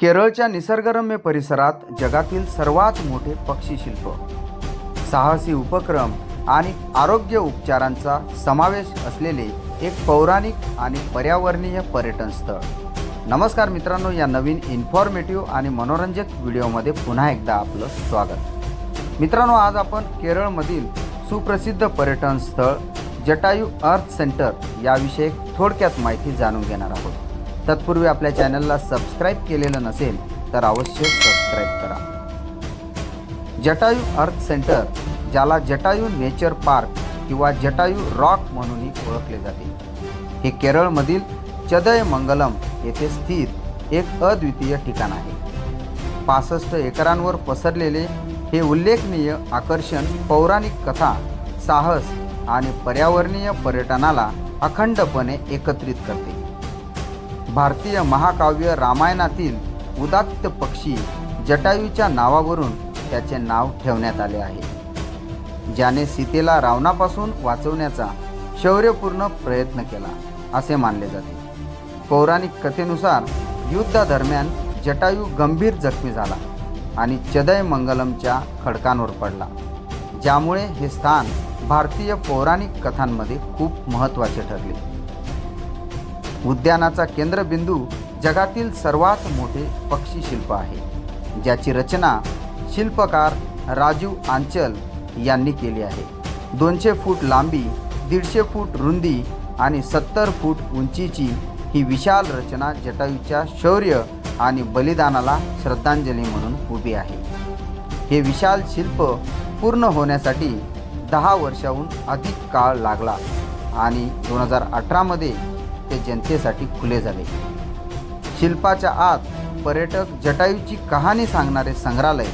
केरळच्या निसर्गरम्य परिसरात जगातील सर्वात मोठे पक्षीशिल्प साहसी उपक्रम आणि आरोग्य उपचारांचा समावेश असलेले एक पौराणिक आणि पर्यावरणीय पर्यटन स्थळ. नमस्कार मित्रांनो या नवीन इन्फॉर्मेटिव्ह आणि मनोरंजक व्हिडिओमध्ये पुन्हा एकदा आपलं स्वागत. मित्रांनो आज आपण केरळमधील सुप्रसिद्ध पर्यटन स्थळ जटायू अर्थ सेंटर याविषयी थोडक्यात माहिती जाणून घेणार आहोत. तत्पूर्वी आपल्या चॅनलला सबस्क्राईब केलेलं नसेल तर अवश्य सबस्क्राईब करा. जटायू अर्थ सेंटर ज्याला जटायू नेचर पार्क किंवा जटायू रॉक म्हणूनही ओळखले जाते. हे केरळमधील चदय मंगलम येथे स्थित एक अद्वितीय ठिकाण आहे. पासष्ट एकरांवर पसरलेले हे उल्लेखनीय आकर्षण पौराणिक कथा साहस आणि पर्यावरणीय पर्यटनाला अखंडपणे एकत्रित करते. भारतीय महाकाव्य रामायणातील उदात्त पक्षी जटायूच्या नावावरून त्याचे नाव ठेवण्यात आले आहे. ज्याने सीतेला रावणापासून वाचवण्याचा शौर्यपूर्ण प्रयत्न केला असे मानले जाते. पौराणिक कथेनुसार युद्धादरम्यान जटायू गंभीर जखमी झाला आणि चदय मंगलमच्या खडकांवर पडला ज्यामुळे हे स्थान भारतीय पौराणिक कथांमध्ये खूप महत्त्वाचे ठरले. उद्यानाचा केंद्रबिंदू जगातील सर्वात मोठे पक्षी शिल्प आहे. ज्याची रचना शिल्पकार राजू आंचल यांनी केली आहे. दोनशे फूट लांबी दीडशे फूट रुंदी आणि सत्तर फूट उंचीची ही विशाल रचना जटायूच्या शौर्य आणि बलिदानाला श्रद्धांजली म्हणून उभी आहे. हे विशाल शिल्प पूर्ण होण्यासाठी दहा वर्षाहून अधिक काळ लागला आणि दोन हजार अठरामध्ये ते जनतेसाठी खुले झाले. शिल्पाच्या आत पर्यटक जटायूची कहाणी सांगणारे संग्रहालय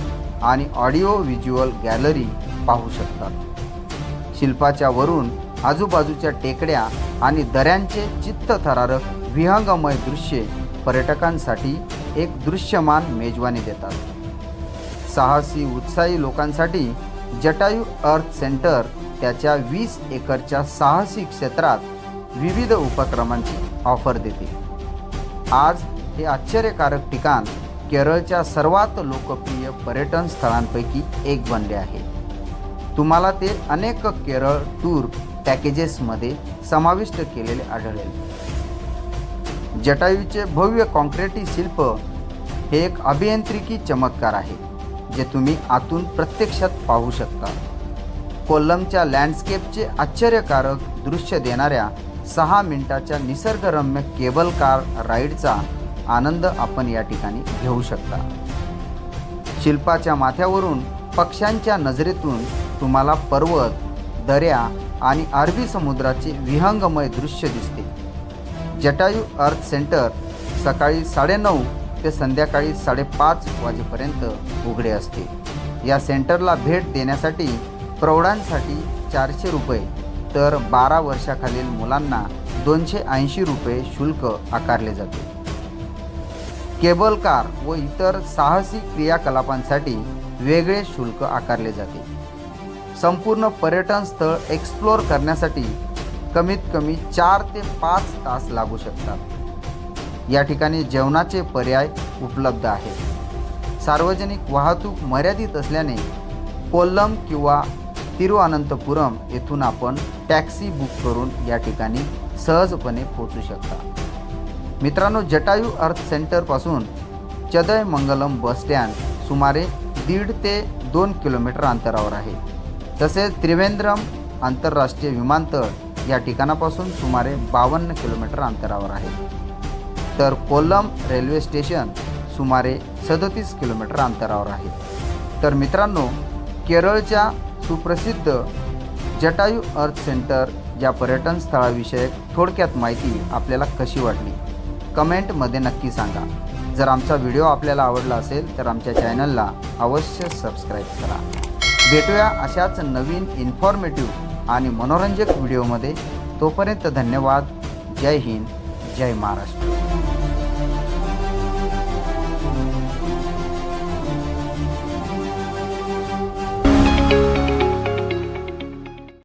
आणि ऑडिओ व्हिज्युअल गॅलरी पाहू शकतात. शिल्पाच्या वरून आजूबाजूच्या टेकड्या आणि दऱ्यांचे चित्तथरारक विहंगमय दृश्ये पर्यटकांसाठी एक दृश्यमान मेजवानी देतात. साहसी उत्साही लोकांसाठी जटायू अर्थ सेंटर त्याच्या वीस एकरच्या साहसी क्षेत्रात विविध उपक्रमांची ऑफर देते आज हे आश्चर्यकारक ठिकाण केरळच्या सर्वात लोकप्रिय पर्यटन स्थळांपैकी एक बनले आहे. तुम्हाला ते अनेक केरळ टूर पॅकेजेसमध्ये समाविष्ट केलेले आढळेल. जटायूचे भव्य कॉन्क्रिटी शिल्प हे एक अभियांत्रिकी चमत्कार आहे जे तुम्ही आतून प्रत्यक्षात पाहू शकता. कोल्लमच्या लँडस्केपचे आश्चर्यकारक दृश्य देणाऱ्या सहा मिनिटाच्या निसर्गरम्य केबल कार राईडचा आनंद आपण या ठिकाणी घेऊ शकता. शिल्पाच्या माथ्यावरून पक्ष्यांच्या नजरेतून तुम्हाला पर्वत दऱ्या आणि अरबी समुद्राचे विहंगमय दृश्य दिसते. जटायू अर्थ सेंटर सकाळी साडेनऊ ते संध्याकाळी साडेपाच वाजेपर्यंत उघडे असते. या सेंटरला भेट देण्यासाठी प्रौढांसाठी चारशे रुपये तर बारा वर्षाखालील मुलांना दोनशे ऐंशी रुपये शुल्क आकारले जाते. केबल कार व इतर साहसी क्रियाकलापांसाठी वेगळे शुल्क आकारले जाते. संपूर्ण पर्यटन स्थळ एक्सप्लोअर करण्यासाठी कमीत कमी चार ते पाच तास लागू शकतात. या ठिकाणी जेवणाचे पर्याय उपलब्ध आहेत. सार्वजनिक वाहतूक मर्यादित असल्याने कोल्लम किंवा तिरुअनंतपुरम येथून आपण टॅक्सी बुक करून या ठिकाणी सहजपणे पोचू शकता. मित्रांनो जटायू अर्थ सेंटरपासून चदय मंगलम बस स्टँड सुमारे दीड ते दोन किलोमीटर अंतरावर आहे. तसेच त्रिवेंद्रम आंतरराष्ट्रीय विमानतळ या ठिकाणापासून सुमारे बावन्न किलोमीटर अंतरावर आहे. तर कोल्लम रेल्वे स्टेशन सुमारे सदतीस किलोमीटर अंतरावर आहे. तर मित्रांनो केरळच्या सुप्रसिद्ध जटायू अर्थ सेंटर या पर्यटन स्थळाविषयक थोडक्यात माहिती आपल्याला कशी वाटली? कमेंटमध्ये नक्की सांगा. जर आमचा व्हिडिओ आपल्याला आवडला असेल तर आमच्या चॅनलला अवश्य सबस्क्राईब करा. भेटूया अशाच नवीन इन्फॉर्मेटिव्ह आणि मनोरंजक व्हिडिओमध्ये तोपर्यंत धन्यवाद. जय हिंद. जय महाराष्ट्र.